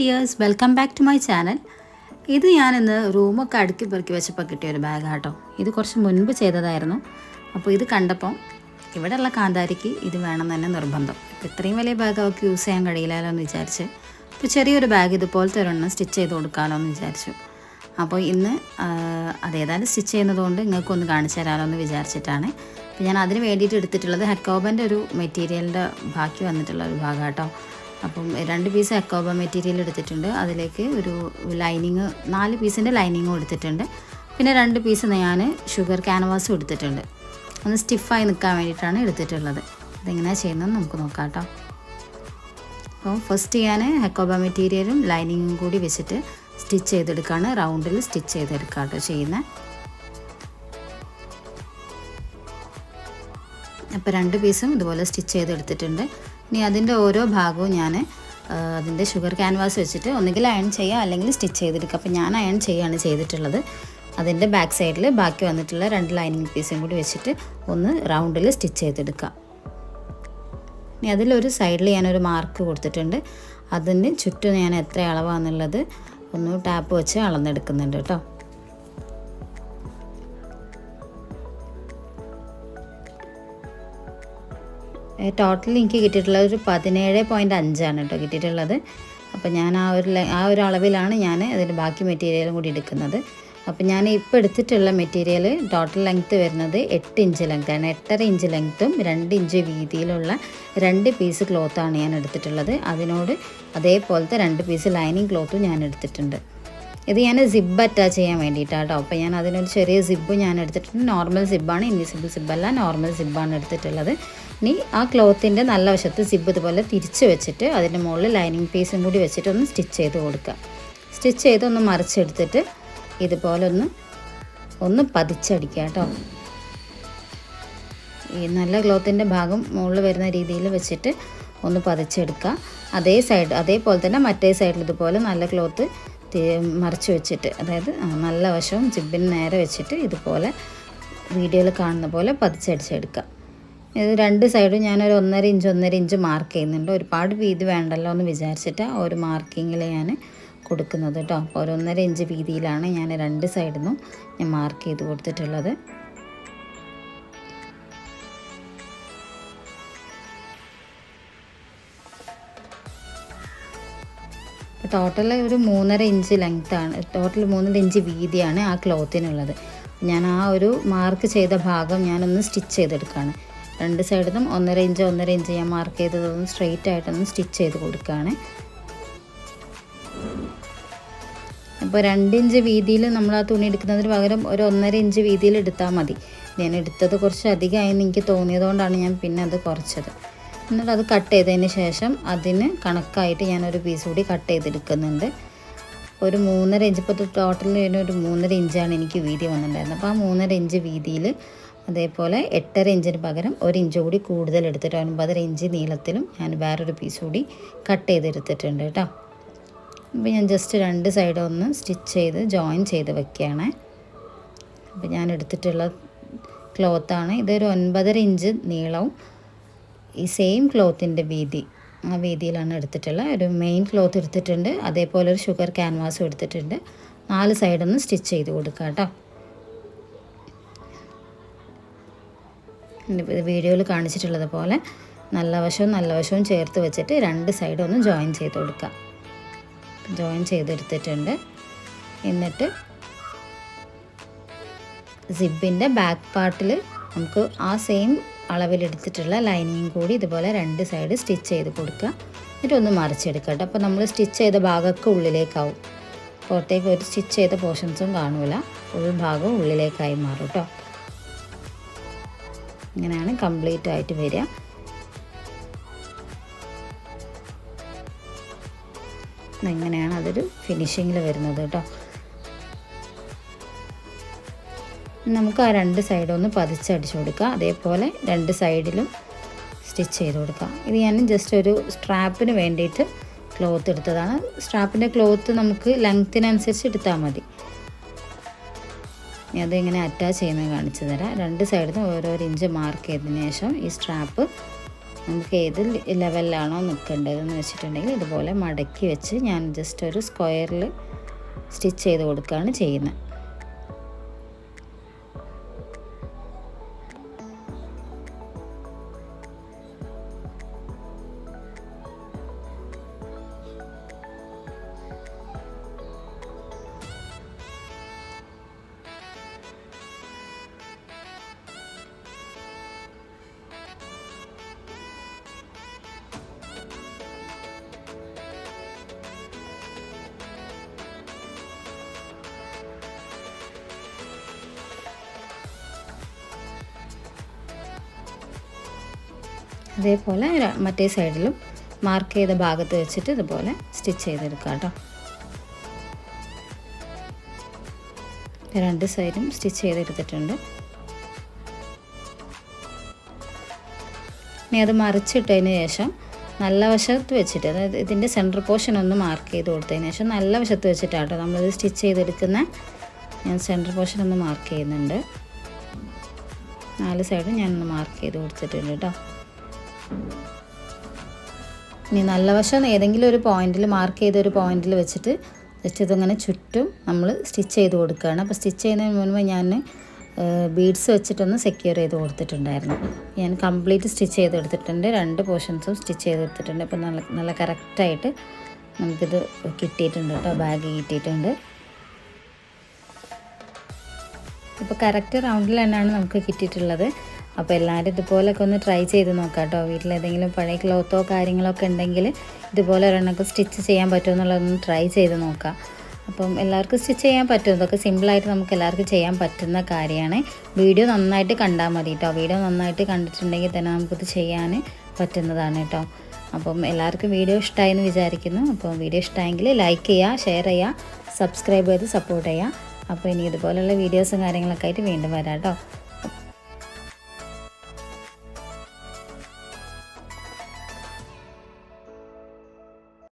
Dears welcome back to my channel ഇത് ഞാനിന്ന് റൂമൊക്കെ അടുക്കി പെറുക്കി വെച്ചപ്പോൾ കിട്ടിയ ഒരു ബാഗ് കേട്ടോ ഇത് കുറച്ച് മുൻപ് ചെയ്തതായിരുന്നു. അപ്പോൾ ഇത് കണ്ടപ്പോൾ ഇവിടെയുള്ള കാന്താരിക്ക് ഇത് വേണം തന്നെ നിർബന്ധം. ഇത്രയും വലിയ ബാഗ് അവർക്ക് യൂസ് ചെയ്യാൻ കഴിയില്ലല്ലോ എന്ന് വിചാരിച്ച് അപ്പോൾ ചെറിയൊരു ബാഗ് ഇതുപോലത്തെ ഒരെണ്ണം സ്റ്റിച്ച് ചെയ്ത് കൊടുക്കാമല്ലോ എന്ന് വിചാരിച്ചു. അപ്പോൾ ഇന്ന് അതേതായാലും സ്റ്റിച്ച് ചെയ്യുന്നതുകൊണ്ട് നിങ്ങൾക്കൊന്ന് കാണിച്ചു തരാമല്ലോ എന്ന് വിചാരിച്ചിട്ടാണ്. അപ്പോൾ ഞാൻ അതിന് വേണ്ടിയിട്ട് എടുത്തിട്ടുള്ളത് ഹെക്കോബന്റെ ഒരു മെറ്റീരിയലിന്റെ ബാക്കി വന്നിട്ടുള്ള ഒരു ഭാഗം കേട്ടോ അപ്പം രണ്ട് പീസ് അക്കോബ മെറ്റീരിയൽ എടുത്തിട്ടുണ്ട്. അതിലേക്ക് ഒരു ലൈനിങ് നാല് പീസിന്റെ ലൈനിങ്ങും എടുത്തിട്ടുണ്ട്. പിന്നെ രണ്ട് പീസ് ഞാൻ ഷുഗർ ക്യാൻവാസും എടുത്തിട്ടുണ്ട്. ഒന്ന് സ്റ്റിഫായി നിൽക്കാൻ വേണ്ടിയിട്ടാണ് എടുത്തിട്ടുള്ളത്. അതെങ്ങനെയാണ് ചെയ്യുന്നത് നമുക്ക് നോക്കാം കേട്ടോ അപ്പോൾ ഫസ്റ്റ് ഞാൻ ഹെക്കോബ മെറ്റീരിയലും ലൈനിങ്ങും കൂടി വെച്ചിട്ട് സ്റ്റിച്ച് ചെയ്തെടുക്കുകയാണ് റൗണ്ടിൽ സ്റ്റിച്ച് ചെയ്തെടുക്കുക കേട്ടോ ചെയ്യുന്നത് അപ്പോൾ രണ്ട് പീസും ഇതുപോലെ സ്റ്റിച്ച് ചെയ്തെടുത്തിട്ടുണ്ട്. ഇനി അതിന്റെ ഓരോ ഭാഗവും ഞാൻ അതിന്റെ ഷുഗർ ക്യാൻവാസ് വെച്ചിട്ട് ഒന്നുകിൽ അയൺ ചെയ്യുക അല്ലെങ്കിൽ സ്റ്റിച്ച് ചെയ്തെടുക്കുക. അപ്പോൾ ഞാൻ അയൺ ചെയ്യുകയാണ് ചെയ്തിട്ടുള്ളത്. അതിന്റെ ബാക്ക് സൈഡിൽ ബാക്കി വന്നിട്ടുള്ള രണ്ട് ലൈനിങ് പീസും കൂടി വെച്ചിട്ട് ഒന്ന് റൗണ്ടിൽ സ്റ്റിച്ച് ചെയ്തെടുക്കുക. ഇനി അതിലൊരു സൈഡിൽ ഞാനൊരു മാർക്ക് കൊടുത്തിട്ടുണ്ട്. അതിന് ചുറ്റും ഞാൻ എത്ര അളവാണെന്നുള്ളത് ഒന്ന് ടാപ്പ് വെച്ച് അളന്നെടുക്കുന്നുണ്ട് കേട്ടോ. ടോട്ടൽ എനിക്ക് കിട്ടിയിട്ടുള്ളത് ഒരു പതിനേഴ് പോയിന്റ് അഞ്ചാണ് കേട്ടോ കിട്ടിയിട്ടുള്ളത്. അപ്പോൾ ഞാൻ ആ ഒരു ആ ഒരു അളവിലാണ് ഞാൻ അതിന്റെ ബാക്കി മെറ്റീരിയലും കൂടി എടുക്കുന്നത്. അപ്പോൾ ഞാൻ ഇപ്പോൾ എടുത്തിട്ടുള്ള മെറ്റീരിയൽ ടോട്ടൽ ലെങ്ത്ത് വരുന്നത് എട്ട് ഇഞ്ച് ലെങ്ത്താണ് എട്ടര ഇഞ്ച് ലെങ്ത്തും രണ്ട് ഇഞ്ച് വീതിയിലുള്ള രണ്ട് പീസ് ക്ലോത്താണ് ഞാൻ എടുത്തിട്ടുള്ളത്. അതിനോട് അതേപോലത്തെ രണ്ട് പീസ് ലൈനിങ് ക്ലോത്തും ഞാൻ എടുത്തിട്ടുണ്ട്. ഇത് ഞാൻ സിബ് അറ്റാച്ച് ചെയ്യാൻ വേണ്ടിയിട്ടാണ് കേട്ടോ അപ്പോൾ ഞാൻ അതിനൊരു ചെറിയ സിബ് ഞാൻ എടുത്തിട്ടുണ്ട്. നോർമൽ സിബ്ബാണ് ഇൻവിസിബിൾ സിബ്ബല്ല നോർമൽ സിബ്ബാണ് എടുത്തിട്ടുള്ളത്. ഇനി ആ ക്ലോത്തിന്റെ നല്ല വശത്ത് സിബ് ഇതുപോലെ തിരിച്ച് വെച്ചിട്ട് അതിന്റെ മുകളിൽ ലൈനിങ് പീസും കൂടി വെച്ചിട്ട് ഒന്ന് സ്റ്റിച്ച് ചെയ്ത് കൊടുക്കുക. സ്റ്റിച്ച് ചെയ്ത് ഒന്ന് മറിച്ചെടുത്തിട്ട് ഇതുപോലെ ഒന്ന് ഒന്ന് പതിച്ചടിക്കുക കേട്ടോ. ഈ നല്ല ക്ലോത്തിന്റെ ഭാഗം മുകളിൽ വരുന്ന രീതിയിൽ വെച്ചിട്ട് ഒന്ന് പതിച്ചെടുക്കുക. അതേ സൈഡ് അതേപോലെ തന്നെ മറ്റേ സൈഡിൽ ഇതുപോലെ നല്ല ക്ലോത്ത് മറിച്ച് വെച്ചിട്ട് അതായത് നല്ല വശവും ജിബിന് നേരെ വെച്ചിട്ട് ഇതുപോലെ വീഡിയോയിൽ കാണുന്ന പോലെ പതിച്ചടിച്ചെടുക്കുക ഇത് രണ്ട് സൈഡും ഞാനൊരു ഒന്നര ഇഞ്ച് ഒന്നര ഇഞ്ച് മാർക്ക് ചെയ്യുന്നുണ്ട്. ഒരുപാട് വീതി വേണ്ടല്ലോ എന്ന് വിചാരിച്ചിട്ട് ആ ഒരു മാർക്കിങ്ങിൽ ഞാൻ കൊടുക്കുന്നത് കേട്ടോ. അപ്പോൾ ഒരു ഒന്നര ഇഞ്ച് വീതിയിലാണ് ഞാൻ രണ്ട് സൈഡിൽ നിന്നും ഞാൻ മാർക്ക് ചെയ്ത് കൊടുത്തിട്ടുള്ളത്. ടോട്ടൽ ഒരു മൂന്നര ഇഞ്ച് ലെങ്ത്താണ് ടോട്ടൽ മൂന്നര ഇഞ്ച് വീതിയാണ് ആ ക്ലോത്തിനുള്ളത് ഞാൻ ആ ഒരു മാർക്ക് ചെയ്ത ഭാഗം ഞാനൊന്ന് സ്റ്റിച്ച് ചെയ്തെടുക്കുകയാണ് രണ്ട് സൈഡിലും ഒന്നര ഇഞ്ച് ഒന്നര ഇഞ്ച് ഞാൻ മാർക്ക് ചെയ്തതൊന്ന് സ്ട്രെയിറ്റ് ആയിട്ടൊന്ന് സ്റ്റിച്ച് ചെയ്ത് കൊടുക്കുകയാണ് അപ്പോൾ രണ്ട് ഇഞ്ച് വീതിയിൽ നമ്മൾ ആ തുണി എടുക്കുന്നതിന് പകരം ഒരു ഒന്നര ഇഞ്ച് വീതിയിൽ എടുത്താൽ മതി. ഞാൻ എടുത്തത് കുറച്ച് അധികമായി എനിക്ക് തോന്നിയതുകൊണ്ടാണ് ഞാൻ പിന്നെ അത് കുറച്ചത്. എന്നിട്ട് അത് കട്ട് ചെയ്തതിന് ശേഷം അതിന് കണക്കായിട്ട് ഞാനൊരു പീസ് കൂടി കട്ട് ചെയ്തെടുക്കുന്നുണ്ട്. ഒരു മൂന്നര ഇഞ്ച് ഇപ്പോൾ ടോട്ടൽ വരുന്ന ഒരു മൂന്നര ഇഞ്ചാണ് എനിക്ക് വീതി വന്നിട്ടുണ്ടായിരുന്നത്. അപ്പോൾ ആ മൂന്നര ഇഞ്ച് വീതിയിൽ അതേപോലെ എട്ടര ഇഞ്ചിന് പകരം ഒരു ഇഞ്ച് കൂടി കൂടുതൽ എടുത്തിട്ട് ഒൻപതര ഇഞ്ച് നീളത്തിലും ഞാൻ വേറൊരു പീസ് കൂടി കട്ട് ചെയ്തെടുത്തിട്ടുണ്ട് കേട്ടോ. അപ്പോൾ ഞാൻ ജസ്റ്റ് രണ്ട് സൈഡും ഒന്ന് സ്റ്റിച്ച് ചെയ്ത് ജോയിൻ ചെയ്ത് വെക്കുകയാണ്. അപ്പോൾ ഞാൻ എടുത്തിട്ടുള്ള ക്ലോത്താണ് ഇതൊരു ഒൻപതര ഇഞ്ച് നീളവും ഈ സെയിം ക്ലോത്തിന്റെ വീതി ആ വീതിയിലാണ് എടുത്തിട്ടുള്ള ഒരു മെയിൻ ക്ലോത്ത് എടുത്തിട്ടുണ്ട്. അതേപോലെ ഒരു ഷുഗർ ക്യാൻവാസും എടുത്തിട്ടുണ്ട്. നാല് സൈഡൊന്ന് സ്റ്റിച്ച് ചെയ്ത് കൊടുക്കുക കേട്ടോ. വീഡിയോയിൽ കാണിച്ചിട്ടുള്ളത് പോലെ നല്ല വശവും നല്ല വശവും ചേർത്ത് വെച്ചിട്ട് രണ്ട് സൈഡും ഒന്ന് ജോയിൻ ചെയ്ത് കൊടുക്കുക ജോയിൻ ചെയ്തെടുത്തിട്ടുണ്ട്. എന്നിട്ട് സിബിന്റെ ബാക്ക് പാർട്ടിൽ നമുക്ക് ആ സെയിം അളവിലെടുത്തിട്ടുള്ള ലൈനിങ് കൂടി ഇതുപോലെ രണ്ട് സൈഡ് സ്റ്റിച്ച് ചെയ്ത് കൊടുക്കുക. എന്നിട്ട് ഒന്ന് മറിച്ചെടുക്കുക കേട്ടോ. അപ്പോൾ നമ്മൾ സ്റ്റിച്ച് ചെയ്ത ഭാഗമൊക്കെ ഉള്ളിലേക്കാവും. പുറത്തേക്ക് ഒരു സ്റ്റിച്ച് ചെയ്ത പോർഷൻസും കാണൂല. ഫുൾ ഭാഗവും ഉള്ളിലേക്കായി മാറും കേട്ടോ. ഇങ്ങനെയാണ് കംപ്ലീറ്റ് ആയിട്ട് വരിക. ഇങ്ങനെയാണ് അതൊരു ഫിനിഷിങ്ങിൽ വരുന്നത് കേട്ടോ. നമുക്ക് ആ രണ്ട് സൈഡും ഒന്ന് പതിച്ചടിച്ചു കൊടുക്കുക അതേപോലെ രണ്ട് സൈഡിലും സ്റ്റിച്ച് ചെയ്ത് കൊടുക്കുക ഇത് ഞാൻ ജസ്റ്റ് ഒരു സ്ട്രാപ്പിന് വേണ്ടിയിട്ട് ക്ലോത്ത് എടുത്തതാണ്. സ്ട്രാപ്പിന്റെ ക്ലോത്ത് നമുക്ക് ലെങ്ത്തിനനുസരിച്ച് എടുത്താൽ മതി. ഞാൻ അതിങ്ങനെ അറ്റാച്ച് ചെയ്യുന്നത് കാണിച്ചു തരാം. രണ്ട് സൈഡിൽ നിന്ന് ഓരോ ഇഞ്ച് മാർക്ക് ചെയ്തതിന് ശേഷം ഈ സ്ട്രാപ്പ് നമുക്ക് ഏത് ലെവലിലാണോ നിൽക്കേണ്ടതെന്ന് വെച്ചിട്ടുണ്ടെങ്കിൽ ഇതുപോലെ മടക്കി വെച്ച് ഞാൻ ജസ്റ്റ് ഒരു സ്ക്വയറിൽ സ്റ്റിച്ച് ചെയ്ത് കൊടുക്കുകയാണ് ചെയ്യുന്നത്. അതേപോലെ മറ്റേ സൈഡിലും മാർക്ക് ചെയ്ത ഭാഗത്ത് വെച്ചിട്ട് ഇതുപോലെ സ്റ്റിച്ച് ചെയ്തെടുക്കുക കേട്ടോ. രണ്ട് സൈഡും സ്റ്റിച്ച് ചെയ്തെടുത്തിട്ടുണ്ട്. ഇനി അത് മറിച്ചിട്ടതിന് ശേഷം നല്ല വശത്ത് വെച്ചിട്ട് അതായത് ഇതിന്റെ സെന്റർ പോർഷൻ ഒന്ന് മാർക്ക് ചെയ്ത് കൊടുത്തതിന് ശേഷം നല്ല വശത്ത് വെച്ചിട്ടാണ് കേട്ടോ നമ്മളിത് സ്റ്റിച്ച് ചെയ്തെടുക്കുന്ന. ഞാൻ സെന്റർ പോർഷൻ ഒന്ന് മാർക്ക് ചെയ്യുന്നുണ്ട്. നാല് സൈഡും ഞാനൊന്ന് മാർക്ക് ചെയ്ത് കൊടുത്തിട്ടുണ്ട് കേട്ടോ. ഇനി നല്ല വശം ഏതെങ്കിലും ഒരു പോയിന്റിൽ മാർക്ക് ചെയ്ത ഒരു പോയിന്റിൽ വെച്ചിട്ട് ജസ്റ്റ് ഇതിങ്ങനെ ചുറ്റും നമ്മൾ സ്റ്റിച്ച് ചെയ്ത് കൊടുക്കുകയാണ്. അപ്പോൾ സ്റ്റിച്ച് ചെയ്യുന്നതിന് മുൻപ് ഞാൻ ബീഡ്സ് വെച്ചിട്ടൊന്ന് സെക്യൂർ ചെയ്ത് കൊടുത്തിട്ടുണ്ടായിരുന്നു. ഞാൻ കംപ്ലീറ്റ് സ്റ്റിച്ച് ചെയ്ത് എടുത്തിട്ടുണ്ട്. രണ്ട് പോർഷൻസും സ്റ്റിച്ച് ചെയ്ത് എടുത്തിട്ടുണ്ട്. അപ്പോൾ നല്ല നല്ല കറക്റ്റായിട്ട് നമുക്കിത് കിട്ടിയിട്ടുണ്ട് കേട്ടോ. ബാഗ് കിട്ടിയിട്ടുണ്ട്. ഇപ്പോൾ കറക്റ്റ് റൗണ്ടിൽ തന്നെയാണ് നമുക്ക് കിട്ടിയിട്ടുള്ളത്. അപ്പോൾ എല്ലാവരും ഇതുപോലൊക്കെ ഒന്ന് ട്രൈ ചെയ്ത് നോക്കാം കേട്ടോ വീട്ടിലേതെങ്കിലും പഴയ ക്ലോത്തോ കാര്യങ്ങളൊക്കെ ഉണ്ടെങ്കിൽ ഇതുപോലെ ഒരെണ്ണമൊക്കെ സ്റ്റിച്ച് ചെയ്യാൻ പറ്റുമോ എന്നുള്ളതൊന്ന് ട്രൈ ചെയ്ത് നോക്കാം. അപ്പം എല്ലാവർക്കും സ്റ്റിച്ച് ചെയ്യാൻ പറ്റും ഇതൊക്കെ സിമ്പിളായിട്ട് നമുക്ക് എല്ലാവർക്കും ചെയ്യാൻ പറ്റുന്ന കാര്യമാണ്. വീഡിയോ നന്നായിട്ട് കണ്ടാൽ മതി കേട്ടോ വീഡിയോ നന്നായിട്ട് കണ്ടിട്ടുണ്ടെങ്കിൽ തന്നെ നമുക്കിത് ചെയ്യാൻ പറ്റുന്നതാണ് കേട്ടോ അപ്പം എല്ലാവർക്കും വീഡിയോ ഇഷ്ടമായി എന്ന് വിചാരിക്കുന്നു. അപ്പം വീഡിയോ ഇഷ്ടമായെങ്കിൽ ലൈക്ക് ചെയ്യുക ഷെയർ ചെയ്യുക സബ്സ്ക്രൈബ് ചെയ്ത് സപ്പോർട്ട് ചെയ്യുക അപ്പോൾ ഇനി ഇതുപോലെയുള്ള വീഡിയോസും കാര്യങ്ങളൊക്കെ ആയിട്ട് വീണ്ടും വരാം കേട്ടോ